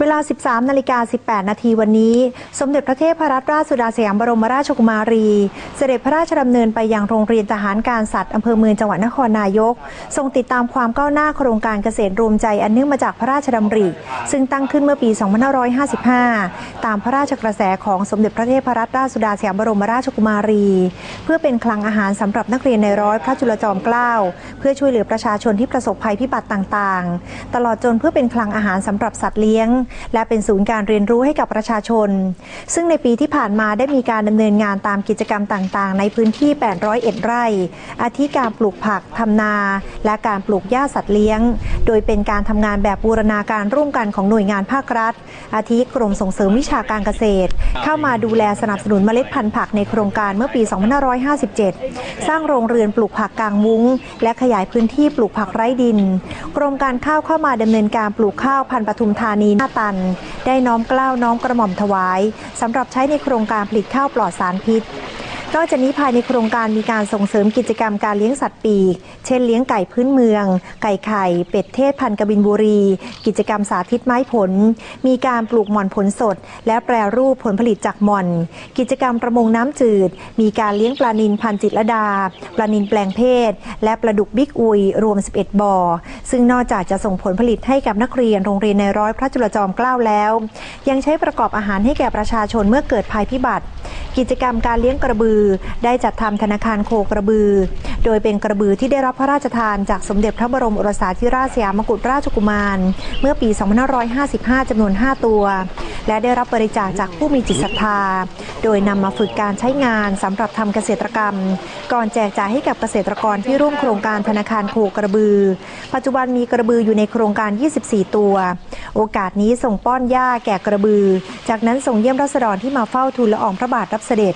เวลา 13 นาฬิกา 18 นาทีวันนี้ สมเด็จพระเทพรัตนราชสุดาสยามบรมราชกุมารี เสด็จพระราชดำเนินไปยังโรงเรียนทหารการสัตว์อำเภอเมืองจังหวัดนครนายก ทรงติดตามความก้าวหน้าโครงการเกษตรรวมใจอันเนื่องมาจากพระราชดำริ ซึ่งตั้งขึ้นเมื่อปี 2555 ตามพระราชกระแสของสมเด็จพระเทพรัตนราชสุดาสยามบรมราชกุมารี เพื่อเป็นคลังอาหารสำหรับนักเรียนในร้อยพระจุลจอมเกล้าเพื่อช่วยเหลือประชาชนที่ประสบภัยพิบัติต่างๆ ตลอดจนเพื่อเป็นคลังอาหารสำหรับสัตว์เลี้ยงและเป็นศูนย์การเรียนรู้ให้กับประชาชน ซึ่งในปีที่ผ่านมาได้มีการดำเนินงานตามกิจกรรมต่างๆ ในพื้นที่ 801 ไร่ อาทิการปลูกผักทำนา และการปลูกหญ้าสัตว์เลี้ยง โดยเป็นการทำงานแบบบูรณาการร่วมกันของหน่วยงานภาครัฐ อาทิกรมส่งเสริมวิชาการเกษตร เข้ามาดูแลสนับสนุนเมล็ดพันธุ์ผักในโครงการเมื่อปี 2557 สร้างโรงเรือนปลูกผักกลางมุ้ง และขยายพื้นที่ปลูกผักไร้ดิน กรมการข้าวเข้ามาดำเนินการปลูกข้าวพันธุ์ปทุมธานีหน้าตัน ได้น้อมกล้าวน้อมกระหม่อมถวายสำหรับใช้ในโครงการผลิตข้าวปลอดสารพิษ นอกจากนี้ภายในโครงการมีการส่งเสริมกิจกรรมการเลี้ยงสัตว์ปีก เช่นเลี้ยงไก่พื้นเมือง ไก่ไข่ เป็ดเทศพันกบินบุรี กิจกรรมสาธิตไม้ผล มีการปลูกหม่อนผลสด และแปรรูปผลผลิตจากหม่อน กิจกรรมประมงน้ำจืด มีการเลี้ยงปลานินพันจิตรดา ปลานินแปลงเพศ และปลาดุกบิ๊กอุย รวม 11 บ่อ ซึ่งนอกจากจะส่งผลผลิตให้กับนักเรียนโรงเรียนในร้อยพระจุลจอมเกล้าแล้ว ยังใช้ประกอบอาหารให้แก่ประชาชนเมื่อเกิดภัยพิบัติ กิจกรรมการเลี้ยงกระบือ ได้จัดทำธนาคารโคกระบือ โดยเป็นกระบือที่ได้รับพระราชทานจากสมเด็จพระบรมโอรสาธิราชสยามกุฎราชกุมาร เมื่อปี 2555จำนวน 5 ตัว และได้รับบริจาคจากผู้มีจิตศรัทธา โดยนำมาฝึกการใช้งานสำหรับทำเกษตรกรรม ก่อนแจกจ่ายให้กับเกษตรกรที่ร่วมโครงการธนาคารโคกระบือ ปัจจุบันมีกระบืออยู่ในโครงการ 24 ตัว โอกาสนี้ส่งป้อนหญ้าแก่กระบือ จากนั้นส่งเยี่ยมรัษฎรที่มาเฝ้าทูลละอองพระบาทรับเสด็จ